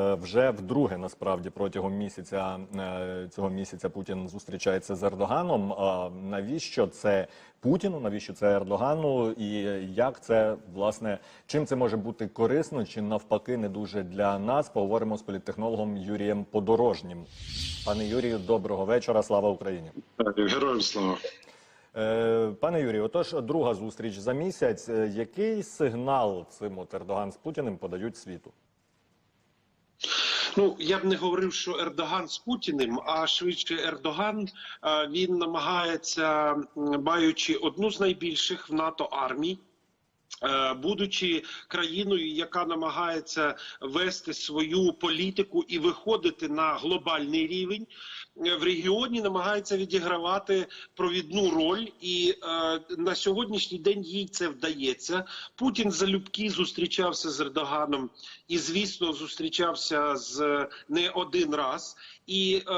Е, Вже вдруге насправді протягом місяця е, цього місяця Путін зустрічається з Ердоганом. Навіщо це Путіну? Навіщо це Ердогану? І як це власне чим це може бути корисно, чи навпаки не дуже для нас? Поговоримо з політтехнологом Юрієм Подорожнім. Пане Юрію, доброго вечора. Слава Україні. Героям слава. Е, Пане Юрію, отож, друга зустріч за місяць. Е, Який сигнал цим от Ердоган з Путіним подають світу? Ну я б не говорив, що Ердоган з Путіним, а швидше Ердоган е, він намагається, маючи одну з найбільших в НАТО армій. е, Будучи країною, яка намагається вести свою політику і виходити на глобальний рівень, в регіоні намагається відігравати провідну роль, і е, на сьогоднішній день їй це вдається. Путін залюбки зустрічався з Ердоганом і, звісно, зустрічався з не один раз. І е,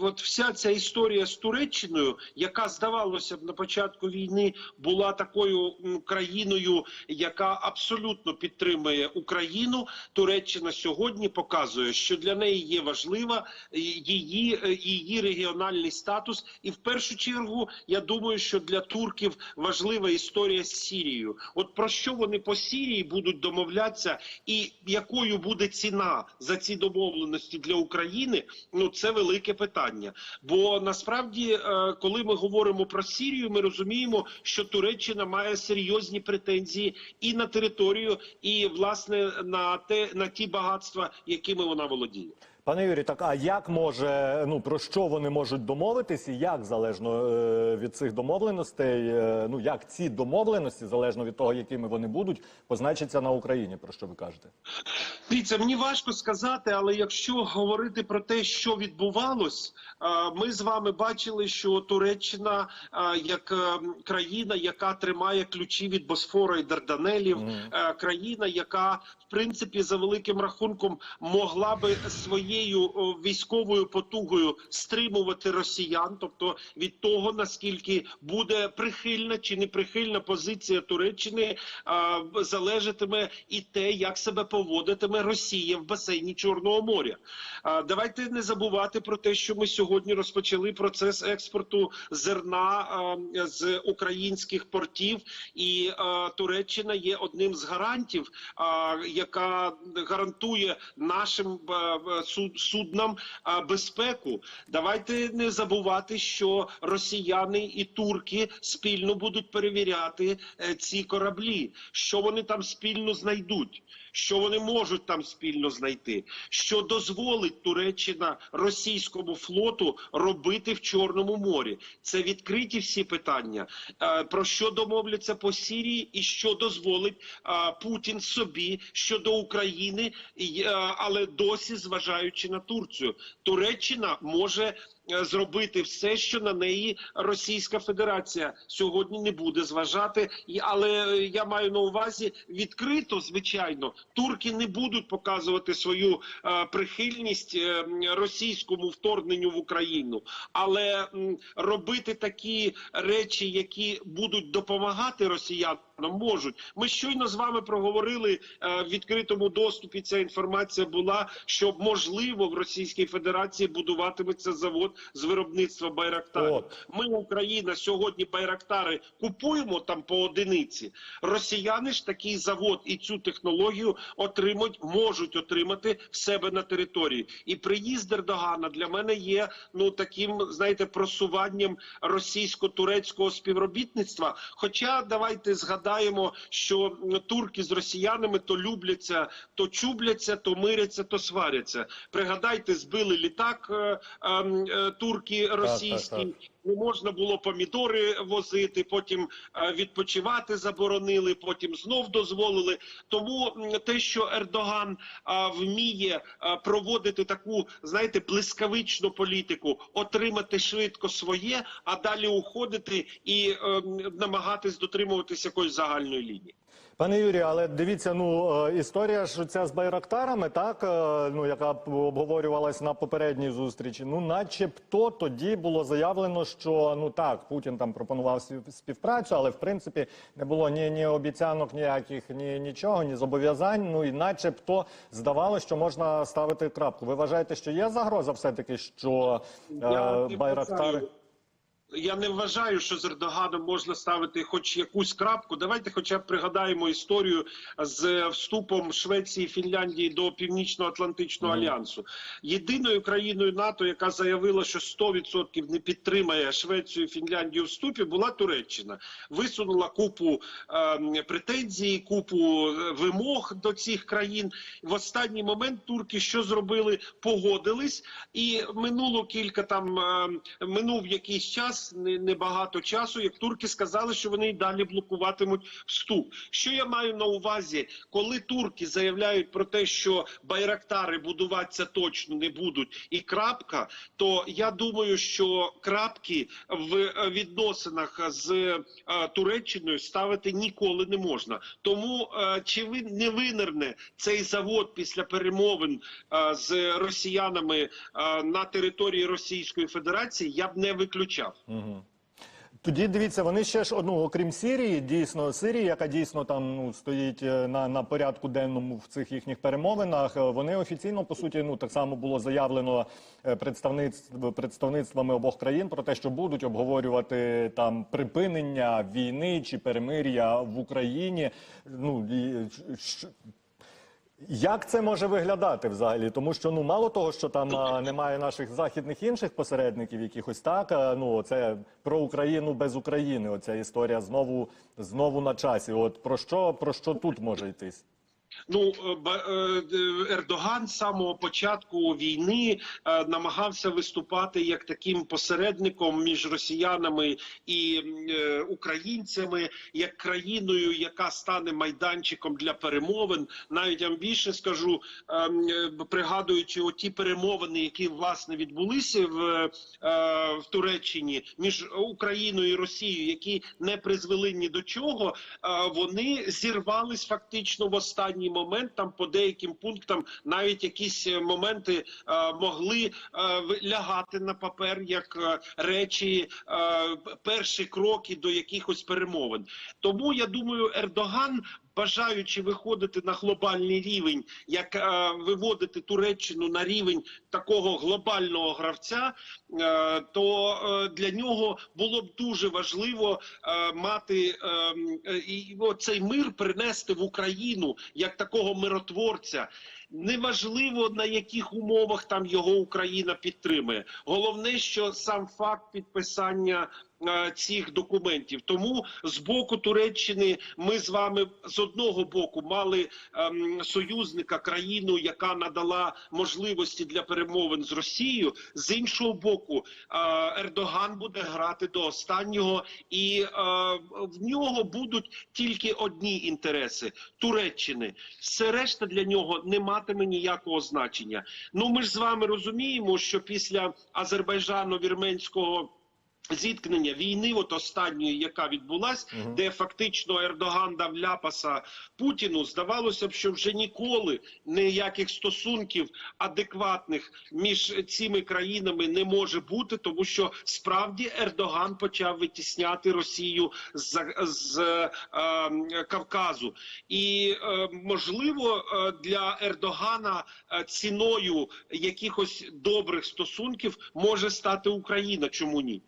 от вся ця історія з Туреччиною, яка здавалося б на початку війни була такою країною, яка абсолютно підтримує Україну. Туреччина сьогодні показує, що для неї є важлива е, її, е, її регіональний статус, і в першу чергу я думаю, що для турків важлива історія з Сірією. От про що вони по Сірії будуть домовлятися, і якою буде ціна за ці домовленості для України? Ну це велике питання. Бо насправді, е, коли ми говоримо про Сірію, ми розуміємо, що Туреччина має серйозні претензії і на територію, і власне на те на ті багатства, якими вона володіє. Пане Юрій, так а як може ну про що вони можуть домовитись, і як залежно е, від цих домовленостей, е, ну як ці домовленості, залежно від того, якими вони будуть, позначаться на Україні? Про що ви кажете? Дивіться, мені важко сказати, але якщо говорити про те, що відбувалось, е, ми з вами бачили, що Туреччина як країна, яка тримає ключі від Босфора і Дарданелів, країна, яка в принципі за великим рахунком могла би своєю військовою потугою стримувати росіян, тобто від того наскільки буде прихильна чи неприхильна позиція Туреччини, залежатиме і те, як себе поводитиме Росія в басейні Чорного моря. Давайте не забувати про те, що ми сьогодні розпочали процес експорту зерна з українських портів, і Туреччина є одним з гарантів, яка гарантує нашим а, суд- суднам безпеку. Давайте не забувати, що росіяни і турки спільно будуть перевіряти е, ці кораблі, що вони там спільно знайдуть що вони можуть там спільно знайти, що дозволить Туреччина російському флоту робити в Чорному морі. Це відкриті всі питання. Е, Про що домовляться по Сірії, і що дозволить е, Путін собі щодо України, е, але досі зважаючи на Турцію, Туреччина може. Е, Зробити все, що на неї Російська Федерація сьогодні не буде зважати, але е, я маю на увазі відкрито, звичайно, турки не будуть показувати свою е, прихильність російському вторгненню в Україну, але робити такі речі, які будуть допомагати росіянам, можуть. Ми щойно з вами проговорили е, в відкритому доступі. Ця інформація була, що можливо в Російській Федерації будуватиметься завод з виробництва байрактарів. От. Ми, Україна, сьогодні байрактари купуємо там по одиниці. Росіяни ж такий завод і цю технологію отримують, можуть отримати в себе на території. І приїзд Ердогана для мене є ну таким, знаєте, просуванням російсько-турецького співробітництва. Хоча давайте згадаємо, що турки з росіянами то любляться, то чубляться, то миряться, то сваряться. Пригадайте, збили літак е, ем, е, турки російські. так. Не можна було помідори возити, потім е, відпочивати заборонили, потім знов дозволили. Тому те, що Ердоган вміє проводити таку, знаєте, блискавичну політику, отримати швидко своє, а далі уходити і е, намагатись дотримуватись якоїсь загальної лінії. Пане Юрію, але дивіться, ну е, історія ж ця з байрактарами, так е, ну яка обговорювалась на попередній зустрічі. Ну, начебто, тоді було заявлено, що ну так, Путін там пропонував спів- співпрацю, але в принципі не було ні, ні обіцянок ніяких, ні нічого, ні зобов'язань. Ну і начебто здавалося, що можна ставити крапку. Ви вважаєте, що є загроза, все таки, що е, байрактари? Я не вважаю, що з Ердоганом можна ставити хоч якусь крапку. Давайте, хоча б пригадаємо історію з вступом Швеції і Фінляндії до Північно-Атлантичного альянсу. Єдиною країною НАТО, яка заявила, що 100% не підтримає Швецію і Фінляндію в вступі, була Туреччина. Висунула купу е, претензій, купу е, вимог до цих країн. В останній момент турки що зробили? Погодились, і минуло кілька там е, минув якийсь час, не- небагато часу, як турки сказали, що вони й далі блокуватимуть вступ. Що я маю на увазі, коли турки заявляють про те, що байрактари будуватися точно не будуть, і крапка, то я думаю, що крапки в відносинах з е, Туреччиною ставити ніколи не можна. Тому е, чи ви не винерне цей завод після перемовин е, з росіянами на території Російської Федерації, я б не виключав. Мгм. Тоді дивіться, вони ще ж ну, окрім Сирії, дійсно Сирії, яка дійсно там ну стоїть е, на, на порядку денному в цих їхніх перемовинах. е, Вони офіційно по суті ну так само було заявлено е, представництв представництвами обох країн про те, що будуть обговорювати там припинення війни чи перемир'я в Україні. Ну і як це може виглядати взагалі? Тому що ну мало того, що там а, немає наших західних інших посередників, якихось так. а, ну це про Україну без України. Оця історія знову знову на часі. От про що про що тут може йтись? Ну е, е, Ердоган з самого початку війни е, намагався виступати як таким посередником між росіянами і українцями, як країною, яка стане майданчиком для перемовин. Навіть я більше скажу, ем, пригадуючи оті перемовини, які власне відбулися в, в Туреччині між Україною і Росією, які не призвели ні до чого, вони зірвались фактично в останній момент. Там по деяким пунктам навіть якісь е, моменти е, могли е, лягати на папер як е, речі, е, перші кроки до якихось перемовин. Тому я думаю, Ердоган. Бажаючи виходити на глобальний рівень, як е, виводити Туреччину на рівень такого глобального гравця, е, то е, для нього було б дуже важливо е, мати е, е, і цей мир принести в Україну як такого миротворця. Неважливо на яких умовах там його Україна підтримує. Головне, що сам факт підписання цих документів. Тому з боку Туреччини ми з вами з одного боку мали ем, союзника країну, яка надала можливості для перемовин з Росією. З іншого боку, е, Ердоган буде грати до останнього, і е, в нього будуть тільки одні інтереси Туреччини. Все решта для нього не матиме ніякого значення. Ну ми ж з вами розуміємо, що після Азербайджано-вірменського. Зіткнення війни, от останньої, яка відбулась, Мгм. де фактично Ердоган дав ляпаса Путіну, здавалося б, що вже ніколи ніяких стосунків адекватних між цими країнами не може бути, тому що справді Ердоган почав витісняти Росію з, з е, е, Кавказу, і е, можливо е, для Ердогана е, ціною якихось добрих стосунків може стати Україна. Чому ні?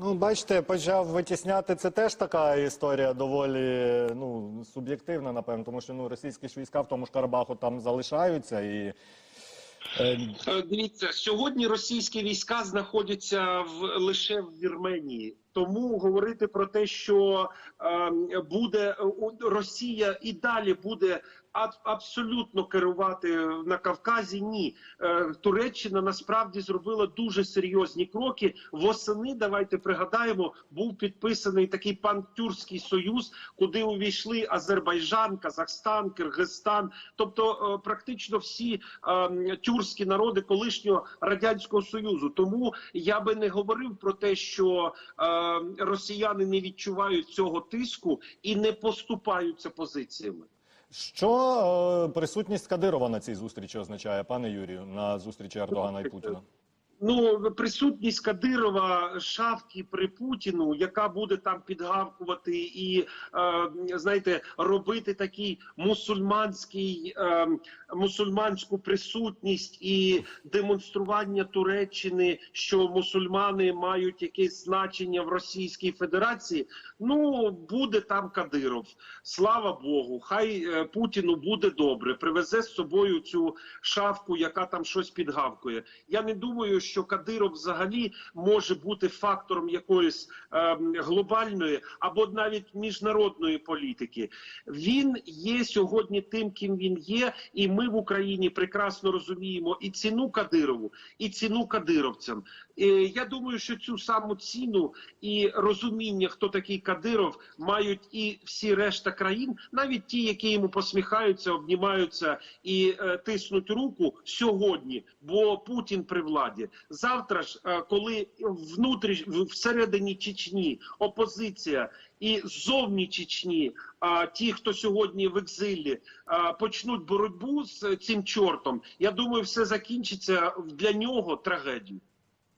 Ну, бачите, почав витісняти. Це теж така історія доволі ну суб'єктивна, напевно, тому що ну російські ж війська в тому ж Карабаху там залишаються і. Е, Е, Дивіться, сьогодні російські війська знаходяться в лише в Вірменії. Тому говорити про те, що е, буде Росія і далі буде абсолютно керувати на Кавказі. Ні, Е, Туреччина насправді зробила дуже серйозні кроки. Восени давайте пригадаємо, був підписаний такий пантюркський союз, куди увійшли Азербайджан, Казахстан, Киргизстан, тобто е, практично всі е, тюркські народи колишнього радянського союзу. Тому я би не говорив про те, що росіяни не відчувають цього тиску і не поступаються позиціями. Що е, присутність Кадирова на цій зустрічі означає, пане Юрію, на зустрічі Ердогана і Путіна? Ну, присутність Кадирова шавки при Путіну, яка буде там підгавкувати і е, знаєте, робити такий мусульманський е, мусульманську присутність і демонстрування Туреччини, що мусульмани мають якесь значення в Російській Федерації. Ну буде там Кадиров. Слава Богу, хай е, Путіну буде добре. Привезе з собою цю шавку, яка там щось підгавкує. Я не думаю, що Кадиров взагалі може бути фактором якоїсь е, глобальної або навіть міжнародної політики. Він є сьогодні тим, ким він є, і ми в Україні прекрасно розуміємо і ціну Кадирову, і ціну кадировцям. Е, я думаю, що цю саму ціну і розуміння, хто такий Кадиров, мають і всі решта країн, навіть ті, які йому посміхаються, обнімаються і е, тиснуть руку сьогодні, бо Путін при владі. Завтра ж, е, коли внутрі всередині Чечні опозиція і зовні Чечні, а ті, хто сьогодні в екзилі, почнуть боротьбу з цим чортом, я думаю, все закінчиться для нього трагедією.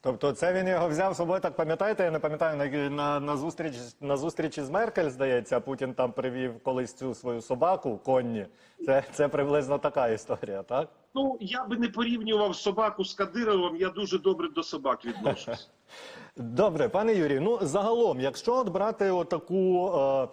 Тобто, це він його взяв з собою, так пам'ятаєте? Я не пам'ятаю на, на, на зустріч на зустрічі з Меркель, здається, Путін там привів колись цю свою собаку конні. Це, це приблизно така історія, так? Ну я би не порівнював собаку з Кадировим. Я дуже добре до собак відношусь. Добре, пане Юрію. Ну загалом, якщо от брати отаку е,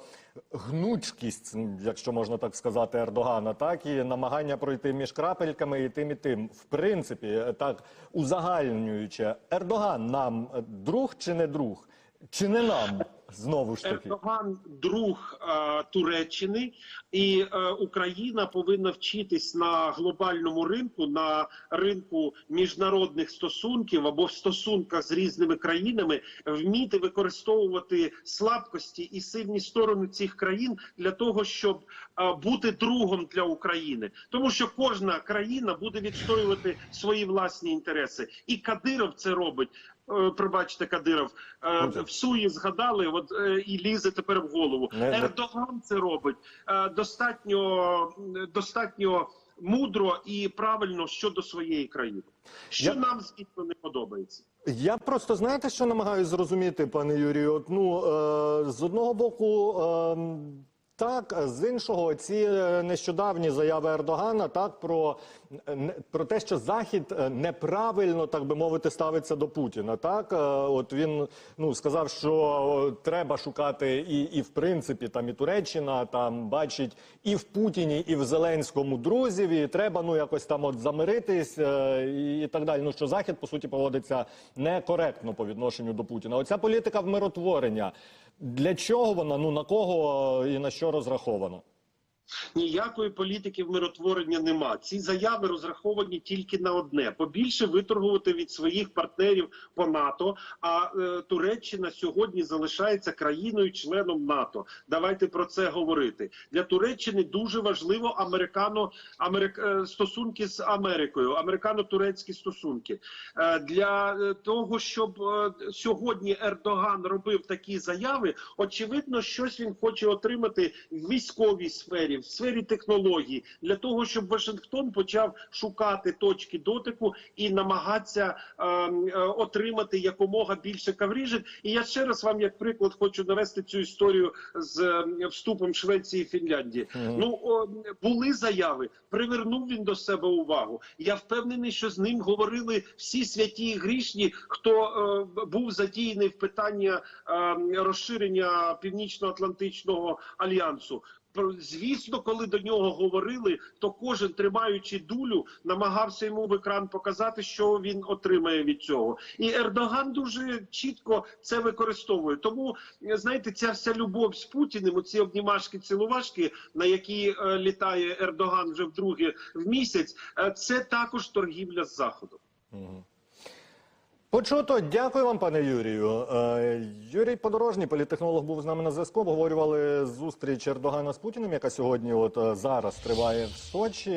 гнучкість, якщо можна так сказати, Ердогана, так і намагання пройти між крапельками і тим і тим, в принципі, е, так узагальнюючи, Ердоган нам е, друг чи не друг, чи не нам знову ж таки? Ердоган друг е, Туреччини, і е, Україна повинна вчитись на глобальному ринку, на ринку міжнародних стосунків або в стосунках з різними країнами, вміти використовувати слабкості і сильні сторони цих країн для того, щоб е, бути другом для України, тому що кожна країна буде відстоювати свої власні інтереси, і Кадиров це робить. Е, Пробачте, Кадиров е, Ну, в Суї згадали, от е, і лізе тепер в голову. Не- не- Ердоган це робить достатньо достатньо мудро і правильно щодо своєї країни. Що Я- нам звісно не подобається. Я просто знаєте, що намагаюся зрозуміти, пане Юрію. От, ну е, з одного боку. Е, так, з іншого, ці е, нещодавні заяви Ердогана так про, е, про те, що Захід е, неправильно, так би мовити, ставиться до Путіна. Так, от він ну сказав, що треба шукати і, і в принципі там і Туреччина там бачить і в Путіні, і в Зеленському друзів, і треба ну якось там от замиритись і, так далі. Ну що Захід по суті поводиться некоректно по відношенню до Путіна. Оця політика вмиротворення. Для чого вона? Ну на кого е, і на що розрахована? Ніякої політики вмиротворення нема. Ці заяви розраховані тільки на одне: побільше виторгувати від своїх партнерів по НАТО. А е, Туреччина сьогодні залишається країною-членом НАТО. Давайте про це говорити. Для Туреччини дуже важливо американо америк... е, стосунки з Америкою, американо-турецькі стосунки. Е, Для е, того, щоб е, сьогодні Ердоган робив такі заяви, очевидно, щось він хоче отримати в військовій сфері, в сфері технологій, для того, щоб Вашингтон почав шукати точки дотику і намагатися е, е, отримати якомога більше кавріжин. І я ще раз вам, як приклад, хочу навести цю історію з е, вступом Швеції і Фінляндії. Ну о, були заяви, привернув він до себе увагу. Я впевнений, що з ним говорили всі святі і грішні, хто е, був задіяний в питання е, розширення Північно-Атлантичного альянсу. Звісно, коли до нього говорили, то кожен тримаючи дулю, намагався йому в екран показати, що він отримає від цього. І Ердоган дуже чітко це використовує. Тому знаєте, ця вся любов з Путіним, оці обнімашки, цілувашки, на які е, літає Ердоган вже вдруге в місяць, е, це також торгівля з заходом. Почуто, дякую вам, пане Юрію. Е, Юрій Подорожній, політтехнолог, був з нами на зв'язку. Обговорювали зустріч Ердогана з Путіним, яка сьогодні, от е, зараз, триває в Сочі.